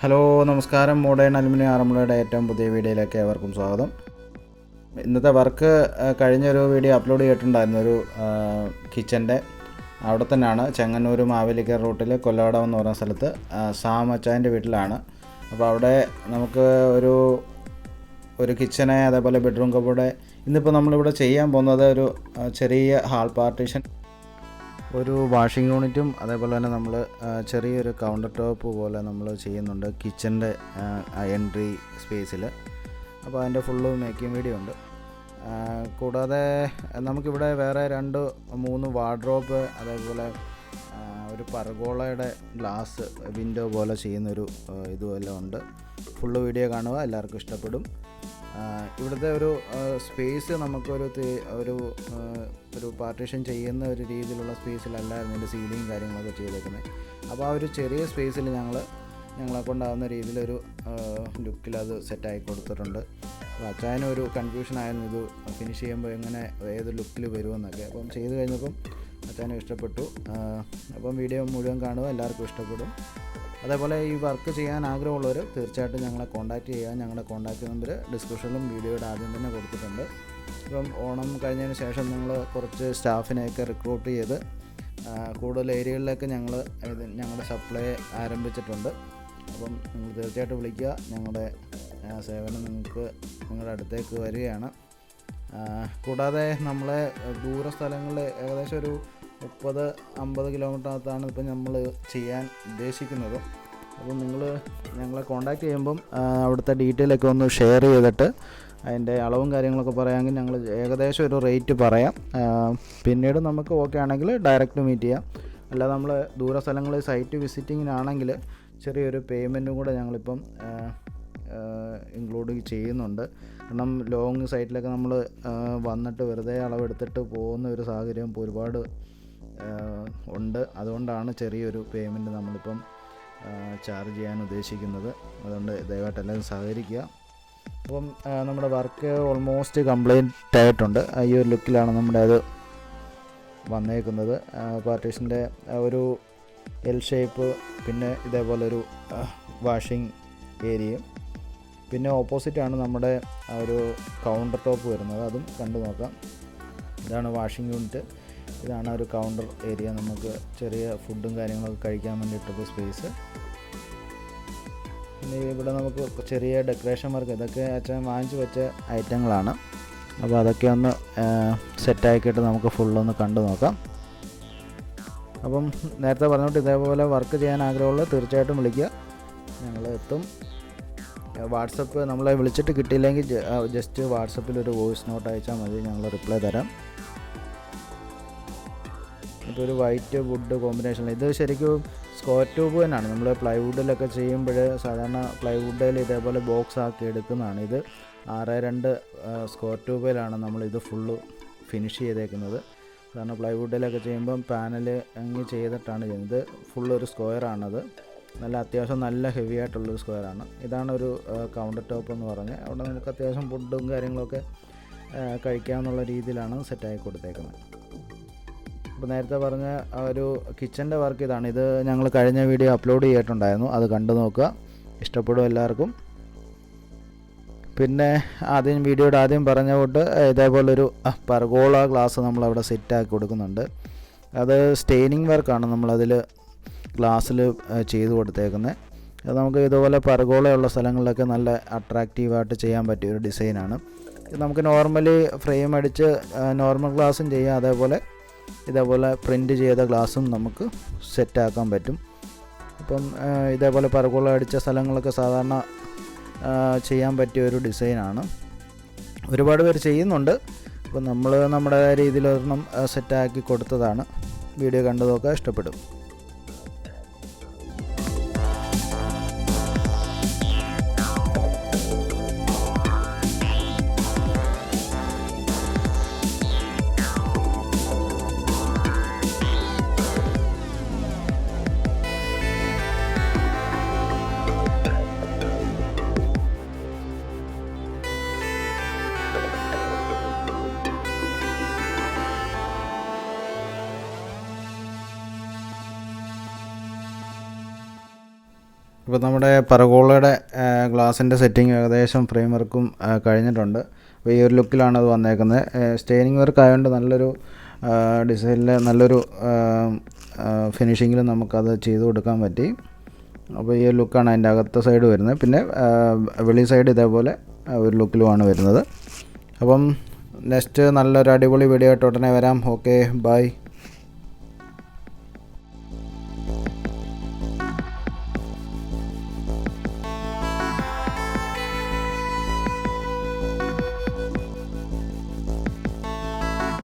Hello നമസ്കാരം. Modern aluminium ആറന്മുളയുടെ ഏറ്റവും പുതിയ വീഡിയോയിലേക്ക് ഏവർക്കും സ്വാഗതം. ഇന്നത്തെ വർക്ക് കഴിഞ്ഞൊരു വീഡിയോ അപ്ലോഡ് ചെയ്തിട്ടുണ്ടായിരുന്നു. ഒരു കിച്ചന്റെ അവിടെ തന്നെയാണ്. ചെങ്ങന്നൂർ മാവേലിക്കർ റൂട്ടിൽ കൊല്ലവടം എന്ന് പറയുന്ന സ്ഥലത്ത് സാം വീട്ടിലാണ്. അപ്പോൾ അവിടെ നമുക്ക് ഒരു ഒരു കിച്ചനെ അതേപോലെ ബെഡ്റൂം കബോർഡ് ഇന്നിപ്പോൾ നമ്മളിവിടെ ചെയ്യാൻ പോകുന്നത് ഒരു ചെറിയ ഹാൾ പാർട്ടീഷൻ ഒരു വാഷിംഗ് യൂണിറ്റും അതേപോലെ തന്നെ നമ്മൾ ചെറിയൊരു കൗണ്ടർ ടോപ്പ് പോലെ നമ്മൾ ചെയ്യുന്നുണ്ട്. കിച്ചന്റെ എൻട്രി സ്പേസിൽ അപ്പോൾ അതിന്റെ ഫുള്ള് മേക്കിംഗ് വീഡിയോ ഉണ്ട്. കൂടാതെ നമുക്കിവിടെ വേറെ രണ്ട് മൂന്ന് വാർഡ്രോബ് അതേപോലെ ഒരു പർഗോളയുടെ ഗ്ലാസ് വിൻഡോ പോലെ ചെയ്യുന്നൊരു ഇതുമെല്ലാം ഉണ്ട്. ഫുള്ള് വീഡിയോ കാണുക. എല്ലാവർക്കും ഇഷ്ടപ്പെടും. ഇവിടുത്തെ ഒരു സ്പേസ് നമുക്കൊരു ഒരു ഒരു പാർട്ടീഷൻ ചെയ്യുന്ന ഒരു രീതിയിലുള്ള സ്പേസിലല്ലായിരുന്നു എന്റെ സീലിംഗ് കാര്യങ്ങളൊക്കെ ചെയ്തേക്കുന്നത് അപ്പോൾ ആ ഒരു ചെറിയ സ്പേസിൽ ഞങ്ങൾ ഞങ്ങളെ കൊണ്ടാവുന്ന രീതിയിലൊരു ലുക്കിൽ അത് സെറ്റാക്കി കൊടുത്തിട്ടുണ്ട്. അപ്പോൾ അച്ചായനും ഒരു കൺഫ്യൂഷൻ ആയിരുന്നു ഇത് ഫിനിഷ് ചെയ്യുമ്പോൾ എങ്ങനെ ഏത് ലുക്കിൽ വരുമെന്നൊക്കെ. അപ്പം ചെയ്ത് കഴിഞ്ഞപ്പം അച്ചാനും ഇഷ്ടപ്പെട്ടു. അപ്പം വീഡിയോ മുഴുവൻ കാണുക. എല്ലാവർക്കും ഇഷ്ടപ്പെടും. അതേപോലെ ഈ വർക്ക് ചെയ്യാൻ ആഗ്രഹമുള്ളവർ തീർച്ചയായിട്ടും ഞങ്ങളെ കോൺടാക്റ്റ് ചെയ്യുക. ഞങ്ങളുടെ കോൺടാക്റ്റ് നമ്പർ ഡിസ്ക്രിപ്ഷനിലും വീഡിയോയുടെ ആദ്യം തന്നെ കൊടുത്തിട്ടുണ്ട്. ഇപ്പം ഓണം കഴിഞ്ഞതിന് ശേഷം ഞങ്ങൾ കുറച്ച് സ്റ്റാഫിനെയൊക്കെ റിക്രൂട്ട് ചെയ്ത് കൂടുതൽ ഏരിയകളിലേക്ക് ഞങ്ങൾ ഞങ്ങളുടെ സപ്ലൈ ആരംഭിച്ചിട്ടുണ്ട്. അപ്പം നിങ്ങൾ തീർച്ചയായിട്ടും വിളിക്കുക. ഞങ്ങളുടെ സേവനം നിങ്ങൾക്ക് നിങ്ങളുടെ അടുത്തേക്ക് വരികയാണ്. കൂടാതെ നമ്മളെ ദൂരസ്ഥലങ്ങളിൽ ഏകദേശം ഒരു മുപ്പത് അമ്പത് കിലോമീറ്ററിനകത്താണ് ഇപ്പം നമ്മൾ ചെയ്യാൻ ഉദ്ദേശിക്കുന്നത്. അപ്പോൾ നിങ്ങൾ ഞങ്ങളെ കോൺടാക്ട് ചെയ്യുമ്പം അവിടുത്തെ ഡീറ്റെയിൽ ഒക്കെ ഒന്ന് ഷെയർ ചെയ്തിട്ട് അതിന്റെ അളവും കാര്യങ്ങളൊക്കെ പറയാമെങ്കിൽ ഞങ്ങൾ ഏകദേശം ഒരു റേറ്റ് പറയാം. പിന്നീട് നമുക്ക് ഓക്കെ ആണെങ്കിൽ ഡയറക്റ്റ് മീറ്റ് ചെയ്യാം. അല്ലാതെ നമ്മൾ ദൂര സ്ഥലങ്ങളിൽ സൈറ്റ് വിസിറ്റിങ്ങിനാണെങ്കിൽ ചെറിയൊരു പേയ്മെന്റും കൂടെ ഞങ്ങളിപ്പം ഇൻക്ലൂഡ് ചെയ്യുന്നുണ്ട്. കാരണം ലോങ് സൈറ്റിലൊക്കെ നമ്മൾ വന്നിട്ട് വെറുതെ അളവെടുത്തിട്ട് പോകുന്ന ഒരു സാഹചര്യം ഇപ്പോൾ ഒരുപാട് ഉണ്ട്. അതുകൊണ്ടാണ് ചെറിയൊരു പേയ്മെന്റ് നമ്മളിപ്പം ചാർജ് ചെയ്യാൻ ഉദ്ദേശിക്കുന്നത്. അതുകൊണ്ട് ദയവായിട്ട് എല്ലാവരും സഹകരിക്കുക. അപ്പം നമ്മുടെ വർക്ക് ഓൾമോസ്റ്റ് കംപ്ലീറ്റ് ആയിട്ടുണ്ട്. ഈ ഒരു ലുക്കിലാണ് നമ്മുടെ അത് വന്നേക്കുന്നത്. പാർട്ടീഷന്റെ ഒരു എൽ ഷേപ്പ് പിന്നെ ഇതേപോലെ ഒരു വാഷിംഗ് ഏരിയയും പിന്നെ ഓപ്പോസിറ്റാണ് നമ്മുടെ ഒരു കൗണ്ടർ ടോപ്പ് വരുന്നത്. അതും കണ്ടു നോക്കാം ഇതാണ് വാഷിംഗ് യൂണിറ്റ് ഇതാണ് ഒരു കൗണ്ടർ ഏരിയ നമുക്ക് ചെറിയ ഫുഡും കാര്യങ്ങളൊക്കെ കഴിക്കാൻ വേണ്ടിയിട്ടുള്ള സ്പേസ് പിന്നെ ഇവിടെ നമുക്ക് ചെറിയ ഡെക്കറേഷൻ വർക്ക് ഇതൊക്കെ അച്ഛൻ വാങ്ങിച്ചു വെച്ച ഐറ്റങ്ങളാണ് അപ്പോൾ അതൊക്കെ ഒന്ന് സെറ്റാക്കിയിട്ട് നമുക്ക് ഫുള്ളൊന്ന് കണ്ടു നോക്കാം. അപ്പം നേരത്തെ പറഞ്ഞിട്ട് ഇതേപോലെ വർക്ക് ചെയ്യാൻ ആഗ്രഹമുള്ള തീർച്ചയായിട്ടും വിളിക്കുക. ഞങ്ങൾ എത്തും. വാട്സപ്പ് നമ്മളെ വിളിച്ചിട്ട് കിട്ടിയില്ലെങ്കിൽ ജസ്റ്റ് വാട്സപ്പിൽ ഒരു വോയിസ് നോട്ട് അയച്ചാൽ മതി. ഞങ്ങൾ റിപ്ലൈ തരാം. ഇതൊരു വൈറ്റ് വുഡ് കോമ്പിനേഷൻ ഇത് ശരിക്കും സ്ക്വയർ ട്യൂബ് തന്നെയാണ്. നമ്മൾ പ്ലൈവുഡിലൊക്കെ ചെയ്യുമ്പോൾ സാധാരണ പ്ലൈവുഡിൽ ഇതേപോലെ ബോക്സ് ആക്കി എടുക്കുന്നതാണ് ഇത്. ആറ് രണ്ട് സ്ക്വയർ ട്യൂബിലാണ് നമ്മൾ ഇത് ഫുള്ള് ഫിനിഷ് ചെയ്തേക്കുന്നത്. സാധാരണ പ്ലൈവുഡിലൊക്കെ ചെയ്യുമ്പം പാനൽ അങ്ങ് ചെയ്തിട്ടാണ് ചെയ്യുന്നത്. ഫുള്ള് ഒരു സ്ക്വയറാണത് നല്ല അത്യാവശ്യം നല്ല ഹെവി ആയിട്ടുള്ളൊരു സ്ക്വയറാണ് ഇതാണ് ഒരു കൗണ്ടർ ടോപ്പ് എന്ന് പറഞ്ഞ്. അവിടെ നമുക്ക് അത്യാവശ്യം ഫുഡും കാര്യങ്ങളൊക്കെ കഴിക്കാമെന്നുള്ള രീതിയിലാണ് സെറ്റാക്കി കൊടുത്തേക്കുന്നത്. അപ്പോൾ നേരത്തെ പറഞ്ഞ ഒരു കിച്ചന്റെ വർക്ക് ഇതാണ്. ഇത് ഞങ്ങൾ കഴിഞ്ഞ വീഡിയോ അപ്ലോഡ് ചെയ്തിട്ടുണ്ടായിരുന്നു. അത് കണ്ടു നോക്കുക. ഇഷ്ടപ്പെടും എല്ലാവർക്കും. പിന്നെ ആദ്യം വീഡിയോയുടെ ആദ്യം പറഞ്ഞ തൊട്ട് ഇതേപോലൊരു പർഗോള ഗ്ലാസ് നമ്മളവിടെ സെറ്റാക്കി കൊടുക്കുന്നുണ്ട്. അത് സ്റ്റെയിനിങ് വർക്കാണ് നമ്മളതിൽ ഗ്ലാസ്സിൽ ചെയ്ത് കൊടുത്തേക്കുന്നത് അത് നമുക്ക് ഇതുപോലെ പർഗോളയുള്ള സ്ഥലങ്ങളിലൊക്കെ നല്ല അട്രാക്റ്റീവായിട്ട് ചെയ്യാൻ പറ്റിയ ഒരു ഡിസൈനാണ് നമുക്ക് നോർമലി ഫ്രെയിം അടിച്ച് നോർമൽ ഗ്ലാസും ചെയ്യാം. അതേപോലെ ഇതേപോലെ പ്രിന്റ് ചെയ്ത ഗ്ലാസും നമുക്ക് സെറ്റാക്കാൻ പറ്റും. അപ്പം ഇതേപോലെ പരകോളം അടിച്ച സ്ഥലങ്ങളൊക്കെ സാധാരണ ചെയ്യാൻ പറ്റിയ ഒരു ഡിസൈനാണ് ഒരുപാട് പേര് ചെയ്യുന്നുണ്ട്. അപ്പോൾ നമ്മൾ നമ്മുടെ രീതിയിൽ ഒരെണ്ണം സെറ്റാക്കി കൊടുത്തതാണ്. വീഡിയോ കണ്ടു നോക്കുക ഇഷ്ടപ്പെടും. ഇപ്പോൾ നമ്മുടെ പറകോളയുടെ ഗ്ലാസിന്റെ സെറ്റിംഗ് ഏകദേശം ഫ്രെയിം വർക്കും കഴിഞ്ഞിട്ടുണ്ട്. അപ്പോൾ ഈ ഒരു ലുക്കിലാണ് അത് വന്നേക്കുന്നത്. സ്റ്റെയിനിങ് വർക്ക് ആയതുകൊണ്ട് നല്ലൊരു ഡിസൈനിൽ നല്ലൊരു ഫിനിഷിങ്ങിൽ നമുക്കത് ചെയ്ത് കൊടുക്കാൻ പറ്റി. അപ്പോൾ ഈ ഒരു ലുക്കാണ് അതിന്റെ അകത്തെ സൈഡ് വരുന്നത്. പിന്നെ വെളി സൈഡ് ഇതേപോലെ ഒരു ലുക്കിലുമാണ് വരുന്നത്. അപ്പം നെക്സ്റ്റ് നല്ലൊരു അടിപൊളി വീഡിയോ ആയിട്ട് ഉടനെ വരാം. Okay bye